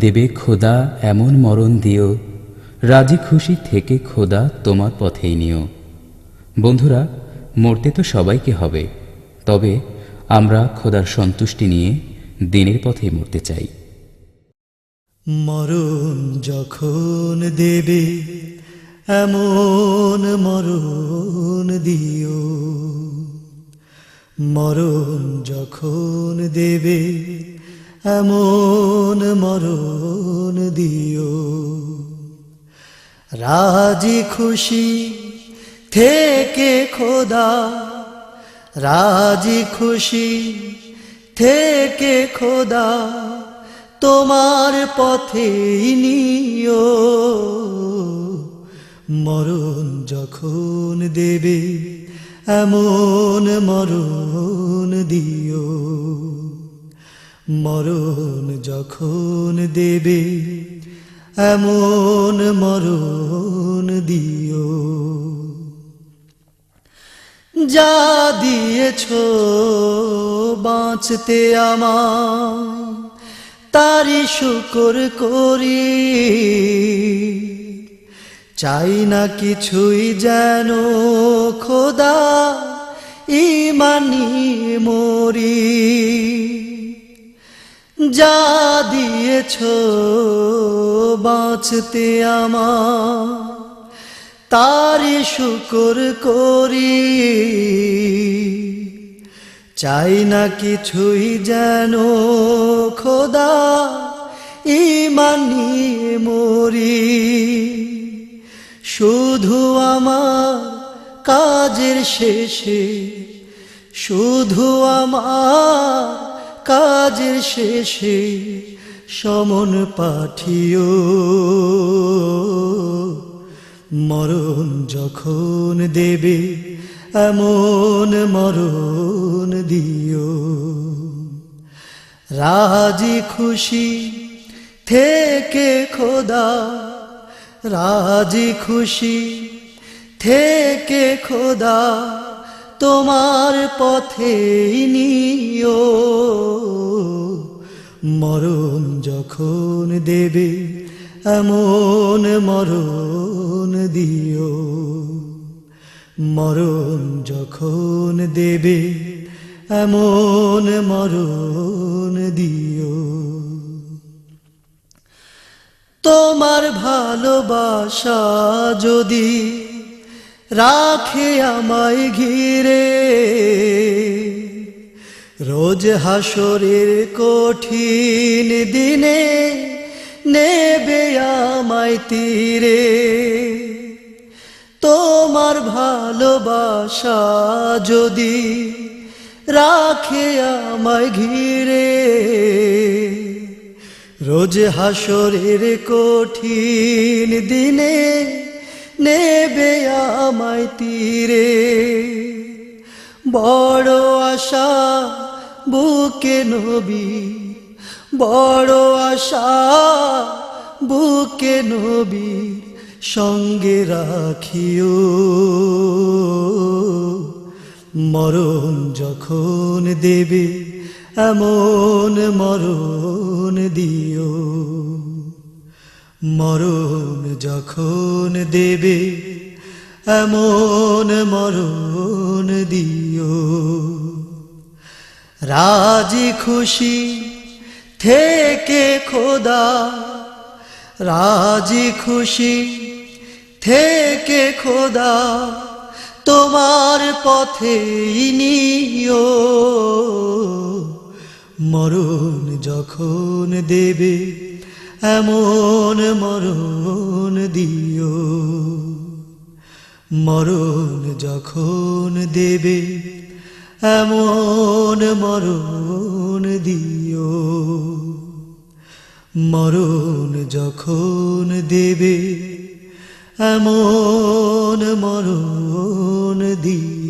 দেবে খোদা এমন মরণ দিও। রাজি খুশি থেকে খোদা তোমার পথেই নিও। বন্ধুরা, মরতে তো সবাইকে হবে, তবে আমরা খোদার সন্তুষ্টি নিয়ে দিনের পথে মরতে চাই। মরণ যখন দেবে, এমন মরণ দিও। মরণ যখন দেবে এমন মরণ দিও। রাজি খুশি থেকে খোদা, রাজি খুশি থেকে খোদা, তোমার পথে নিও। মরণ যখন দেবে, এমন মরণ দিও। মরণ যখন দেবে, এমন মরণ দিও। যা দিয়েছ বাঁচতে আমার তারি শুকর করি। চাই না কিছুই যেন খোদা ইমানি মরি। যা দিয়েছ বাঁচতে আমার তারি শুকর করি। চাই না কিছুই যেন খোদা ইমানি মরি। শুধু আমার কাজের শেষে, শুধু আমার কাজের শেষে সমন পাঠিও। মরণ যখন দেবে, এমন মরণ দিও। রাজি খুশি থেকে খোদা, রাজি খুশি থেকে খোদা তোমার পথে নিও। মরণ যখন দেবে, এমন মরণ দিও। মরণ যখন দেবে, এমন মরণ দিও। তোমার ভালোবাসা যদি রাখে আমায় ঘিরে। রোজ হাসরের কঠিন দিনে নেবে আমায় তীরে। তোমার ভালোবাসা যদি রাখে আমায় ঘিরে, রোজ হাসরের কঠিন দিনে নেবে আমায় তীরে। বড় আশা বুকে নবী, বড় আশা বুকে নবী সঙ্গে রাখিও। মরণ যখন দেবে, এমন মরণ দিও। মরণ যখন দেবে, এমন মরণ দিও। রাজি খুশি থেকে খোদা, রাজি খুশি থেকে খোদা, তোমার পথে নিও। মরণ যখন দেবে এমন মরণ দিও। মরণ যখন দেবে, এমন মরণ দিও। মরণ যখন দেবে, এমন মরণ দিও।